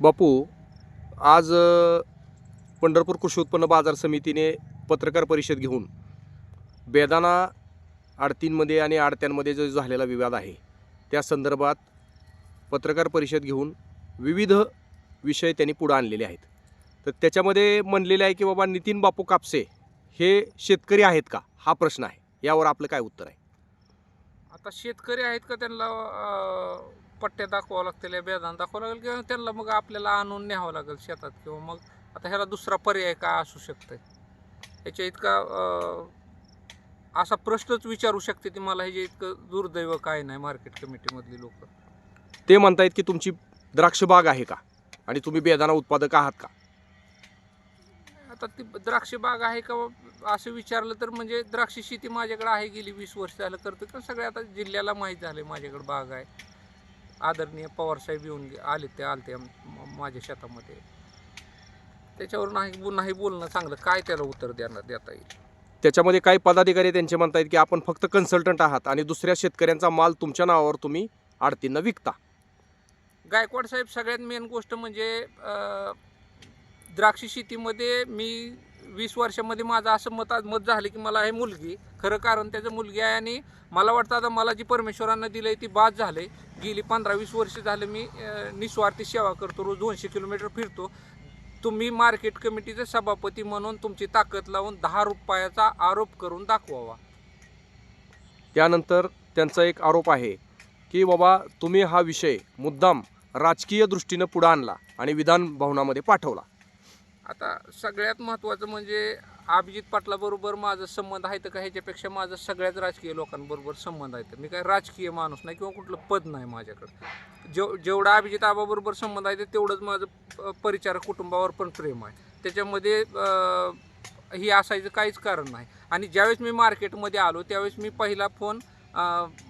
बापू आज पंढरपूर कृषी उत्पन्न बाजार समितीने पत्रकार परिषद घेऊन बेदाना आडतींमध्ये आणि आडत्यांमध्ये जो झालेला विवाद आहे त्या संदर्भात पत्रकार परिषद घेऊन विविध विषय त्यांनी पुढं आणलेले आहेत. तर त्याच्यामध्ये म्हणलेले आहे की बाबा नितीन बापू कापसे हे शेतकरी आहेत का? हा प्रश्न आहे. यावर आपलं काय उत्तर आहे? आता शेतकरी आहेत का त्यांना पट्ट्या दाखवावं लागतील या बेदान दाखवावं लागेल किंवा त्यांना मग आपल्याला आणून न्यावं लागेल शेतात किंवा मग आता ह्याला दुसरा पर्याय काय असू शकतंय? याच्या इतका असा प्रश्नच विचारू शकते ती मला ह्याचे इतकं दुर्दैव काय नाही मार्केट कमिटीमधली लोक. ते म्हणतायत की तुमची द्राक्ष बाग आहे का? आणि तुम्ही बेदाणा उत्पादक आहात का? आता ती द्राक्ष बाग आहे का असं विचारलं तर म्हणजे द्राक्ष शेती माझ्याकडे आहे गेली वीस वर्ष झालं करतो तर सगळ्या आता जिल्ह्याला माहीत झाले माझ्याकडे बाग आहे. आदरणीय पवारसाहेब येऊन आले ते आले ते माझ्या शेतामध्ये. त्याच्यावर नाही नाही बोलणं चांगलं. काय त्याला उत्तर देणार देता येईल? त्याच्यामध्ये काही पदाधिकारी त्यांचे म्हणतायत की आपण फक्त कन्सल्टंट आहात आणि दुसऱ्या शेतकऱ्यांचा माल तुमच्या नावावर तुम्ही आडतींना विकता. गायकवाड साहेब सगळ्यात मेन गोष्ट म्हणजे द्राक्ष शेतीमध्ये मी वीस वर्षामध्ये माझं असं मत मत झालं की मला हे मुलगी. खरं कारण त्याचं मुलगी आहे आणि मला वाटतं आता मला जी परमेश्वरानं दिलं ती बाद झाले गेली पंधरा वीस वर्ष झालं मी निस्वार्थी सेवा करतो. रोज दोनशे किलोमीटर फिरतो. तुम्ही मार्केट कमिटीचे सभापती म्हणून तुमची ताकद लावून दहा रुपयाचा आरोप करून दाखवावा. त्यानंतर त्यांचा एक आरोप आहे की बाबा तुम्ही हा विषय मुद्दाम राजकीय दृष्टीनं पुढं आणला आणि विधान भवनामध्ये पाठवला. आता सगळ्यात महत्त्वाचं म्हणजे अभिजित पाटलाबरोबर माझं संबंध आहे तर का ह्याच्यापेक्षा माझं सगळ्याच राजकीय लोकांबरोबर संबंध आहे तर मी काय राजकीय माणूस नाही किंवा कुठलं पद नाही माझ्याकडं. जेव जेवढा अभिजित आबाबरोबर संबंध आहे ते तेवढंच माझं परिचारक कुटुंबावर पण प्रेम आहे. त्याच्यामध्ये ही असायचं काहीच कारण नाही. आणि ज्यावेळेस मी मार्केटमध्ये आलो त्यावेळेस मी पहिला फोन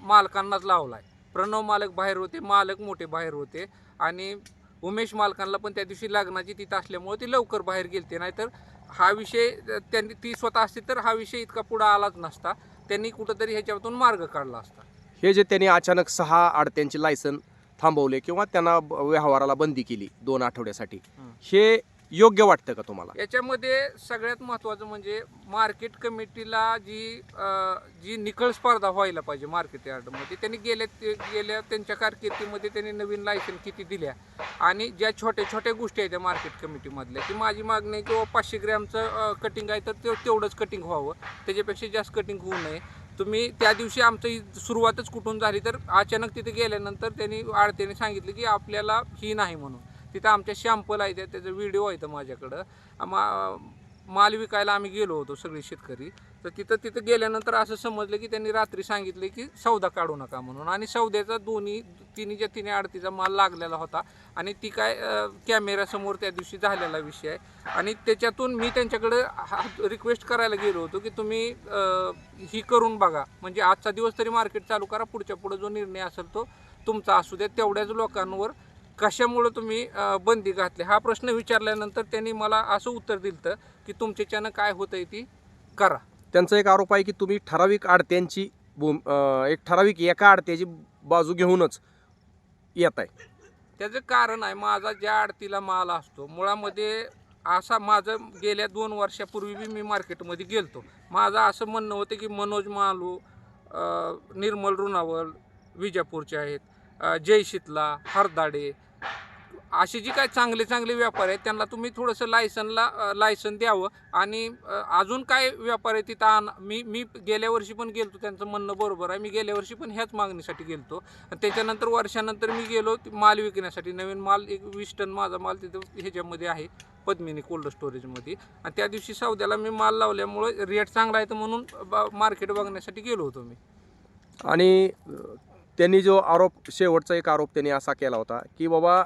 मालकांनाच लावला आहे प्रणव मालक बाहेर होते मालक मोठे बाहेर होते. आणि उमेश मालकांना पण त्या दिवशी लग्नाची तिथं असल्यामुळे ते लवकर बाहेर गेलते. नाहीतर हा विषय त्यांनी ती स्वतः असती तर हा विषय इतका पुढं आलाच नसता. त्यांनी कुठंतरी ह्याच्यातून मार्ग काढला असता. हे जे त्यांनी अचानक सहा आडत्यांचे लायसन थांबवले किंवा त्यांना व्यवहाराला बंदी केली दोन आठवड्यासाठी. हं. योग्य वाटतं का तुम्हाला? याच्यामध्ये सगळ्यात महत्त्वाचं म्हणजे मार्केट कमिटीला जी अ, जी निकळ स्पर्धा व्हायला पाहिजे मार्केट यार्डमध्ये त्यांनी गेल्या ते- गेल्या त्यांच्या कारकिर्दीमध्ये त्यांनी नवीन लायसन किती दिल्या आणि ज्या छोट्या छोट्या गोष्टी आहेत त्या मार्केट कमिटीमधल्या की माझी मागणी आहे किंवा पाचशे ग्रॅमचं कटिंग आहे तर ते तेवढंच कटिंग व्हावं. त्याच्यापेक्षा जास्त कटिंग होऊ नये. तुम्ही त्या दिवशी आमचं सुरुवातच कुठून झाली तर अचानक तिथे गेल्यानंतर त्यांनी आडत्याने सांगितलं की आपल्याला ही नाही म्हणून. तिथं आमच्या शॅम्पल आहे त्याचं त्याचा व्हिडिओ आहे माझ्याकडं. मा माल विकायला आम्ही गेलो होतो सगळे शेतकरी. तर तिथं तिथं गेल्यानंतर असं समजलं की त्यांनी रात्री सांगितले की सौदा काढू नका म्हणून. आणि सौद्याचा दोन्ही तिन्हीच्या तिन्ही आडतीचा माल लागलेला होता. आणि ती काय कॅमेऱ्यासमोर त्या दिवशी झालेला विषय आहे. आणि त्याच्यातून मी त्यांच्याकडे रिक्वेस्ट करायला गेलो होतो की तुम्ही ही करून बघा. म्हणजे आजचा दिवस तरी मार्केट चालू करा पुढच्या पुढे जो निर्णय असेल तो तुमचा असू द्या. तेवढ्याच लोकांवर कशामुळं तुम्ही बंदी घातली? हा प्रश्न विचारल्यानंतर त्यांनी मला असं उत्तर दिलं की तुमच्याच्यानं काय होतंय ती करा. त्यांचा एक आरोप आहे की तुम्ही ठराविक आडत्यांची भूम एक ठराविक एका आडत्याची बाजू घेऊनच येत आहे त्याचं कारण आहे माझा ज्या आडतीला माल असतो मुळामध्ये असा माझं गेल्या दोन वर्षापूर्वी बी मी मार्केटमध्ये गेलतो. माझं असं म्हणणं होतं की मनोज मालू निर्मल रुणावल विजापूरचे आहेत अं, जय शीतला हरदाडे असे जे काय चांगले चांगले व्यापारी आहेत त्यांना तुम्ही थोडंसं लायसनला लायसन द्यावं. आणि अजून काय व्यापार आहे तिथं आण मी मी गेल्या वर्षी पण गेलतो त्यांचं म्हणणं बरोबर आहे. मी गेल्या वर्षी पण ह्याच मागणीसाठी गेलतो. आणि त्याच्यानंतर वर्षानंतर मी गेलो माल विकण्यासाठी. नवीन माल एक वीस टन माझा माल तिथं ह्याच्यामध्ये आहे पद्मिनी कोल्ड स्टोरेजमध्ये आणि त्या दिवशी सौद्याला मी माल लावल्यामुळे रेट चांगला आहे तर म्हणून मार्केट बघण्यासाठी गेलो होतो मी. आणि त्यांनी जो आरोप शेवटचा एक आरोप त्यांनी असा केला होता की बाबा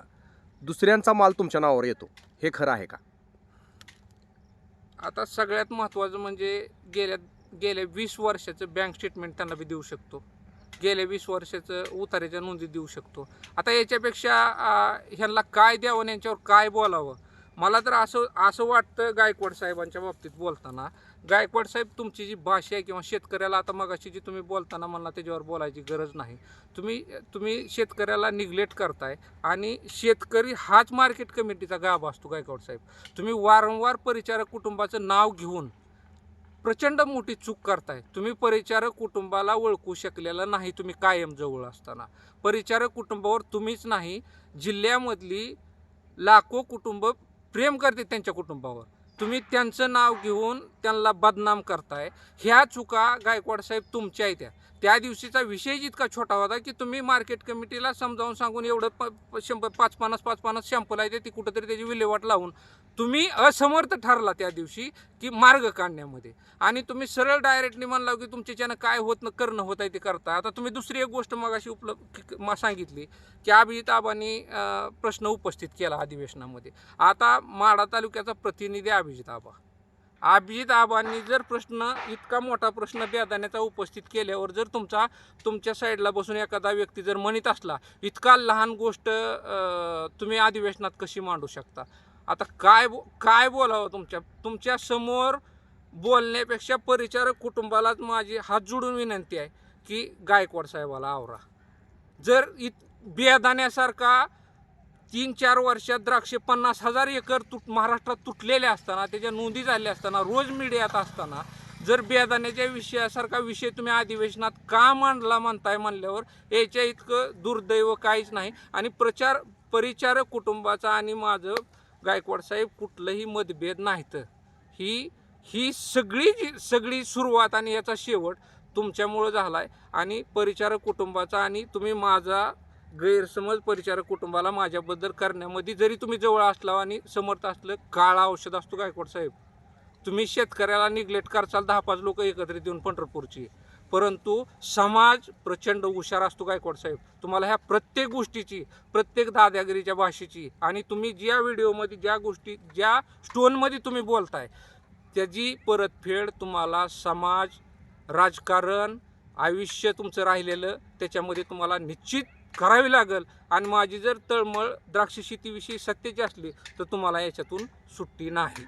दुसऱ्यांचा माल तुमच्या नावावर येतो. हे खरं आहे का? आता सगळ्यात महत्त्वाचं म्हणजे गेल्या गेल्या वीस वर्षाचं बँक स्टेटमेंट त्यांना बी देऊ शकतो. गेल्या वीस वर्षाचं उतार्याच्या नोंदी देऊ शकतो. आता याच्यापेक्षा ह्यांना काय द्यावं आणि यांच्यावर काय बोलावं? मला तर असं असं वाटतं गायकवाड साहेबांच्या बाबतीत बोलताना. गायकवाड साहेब तुमची जी भाषा आहे किंवा शेतकऱ्याला आता मगाशी जी तुम्ही बोलताना म्हणला त्याच्यावर बोलायची गरज नाही. तुम्ही तुम्ही शेतकऱ्याला निग्लेक्ट करताय आणि शेतकरी हाच मार्केट कमिटीचा गाभा असतो गायकवाड साहेब. तुम्ही वारंवार परिचारक कुटुंबाचं नाव घेऊन प्रचंड मोठी चूक करताय. तुम्ही परिचारक कुटुंबाला ओळखू शकलेला नाही तुम्ही कायम जवळ असताना. परिचारक कुटुंबावर तुम्हीच नाही जिल्ह्यामधली लाखो कुटुंब प्रेम करते त्यांच्या कुटुंबावर. तुम्ही त्यांचं नाव घेऊन त्यांना बदनाम करताय. ह्या चुका गायकवाड साहेब तुमच्या आहेत त्या दिवशीचा विषय इतका छोटा होता की तुम्ही मार्केट कमिटीला समजावून सांगून एवढं प शंभर पाच पन्नास पाच पन्नास शॅम्पल आहे ते ती कुठंतरी त्याची विल्हेवाट लावून. तुम्ही असमर्थ ठरला त्या दिवशी की मार्ग काढण्यामध्ये. आणि तुम्ही सरळ डायरेक्टली म्हणला की तुमच्याच्यानं काय होत न करणं होत आहे ते करता. आता तुम्ही दुसरी एक गोष्ट मग अशी उपलब्ध मा सांगितली की अभिजित आबांनी प्रश्न उपस्थित केला अधिवेशनामध्ये. आता माढा तालुक्याचा प्रतिनिधी अभिजित आबा. अभिजित आबांनी जर प्रश्न इतका मोठा प्रश्न बेदाण्याचा उपस्थित केल्यावर जर तुमचा तुमच्या साईडला बसून एखादा व्यक्ती जर म्हणत असला इतका लहान गोष्ट तुम्ही अधिवेशनात कशी मांडू शकता? आता काय बो काय बोलावं तुमच्या तुमच्यासमोर बोलण्यापेक्षा परिचारक कुटुंबालाच माझी हात जोडून विनंती आहे की गायकवाड साहेबाला आवरा. जर इत बेदाण्यासारखा तीन चार वर्षात द्राक्षे पन्नास हजार एकर तुट महाराष्ट्रात तुटलेले असताना त्याच्या नोंदी झाल्या असताना रोज मीडियात असताना जर बेदाण्याच्या विषयासारखा विषय तुम्ही अधिवेशनात का मांडला म्हणताय म्हणल्यावर याच्या इतकं दुर्दैव काहीच नाही. आणि प्रचार परिचारक कुटुंबाचा आणि माझं गायकवाड साहेब कुठलंही मतभेद नाहीत. ही ही सगळी जी सगळी सुरुवात आणि याचा शेवट तुमच्यामुळं झाला आहे आणि परिचारक कुटुंबाचा आणि तुम्ही माझा गैरसमज परिचारक कुटुंबाला माझ्याबद्दल करण्यामध्ये जरी तुम्ही जवळ असला आणि समर्थ असलं काळा औषध असतो गायकवाड साहेब. तुम्ही शेतकऱ्याला निग्लेक्ट करचाल दहा पाच लोक एकत्रित येऊन पंढरपूरची. परंतु समाज प्रचंड हुशार असतो गायकवाड साहेब. तुम्हाला ह्या प्रत्येक गोष्टीची प्रत्येक दादागिरीच्या भाषेची आणि तुम्ही ज्या व्हिडिओमध्ये ज्या गोष्टी ज्या स्टोनमध्ये तुम्ही बोलताय त्याची परतफेड तुम्हाला समाज राजकारण आयुष्य तुमचं राहिलेलं त्याच्यामध्ये तुम्हाला निश्चित करावी लागेल. आणि माझी जर तळमळ द्राक्ष शेतीविषयी सत्याची असली तर तुम्हाला याच्यातून सुट्टी नाही.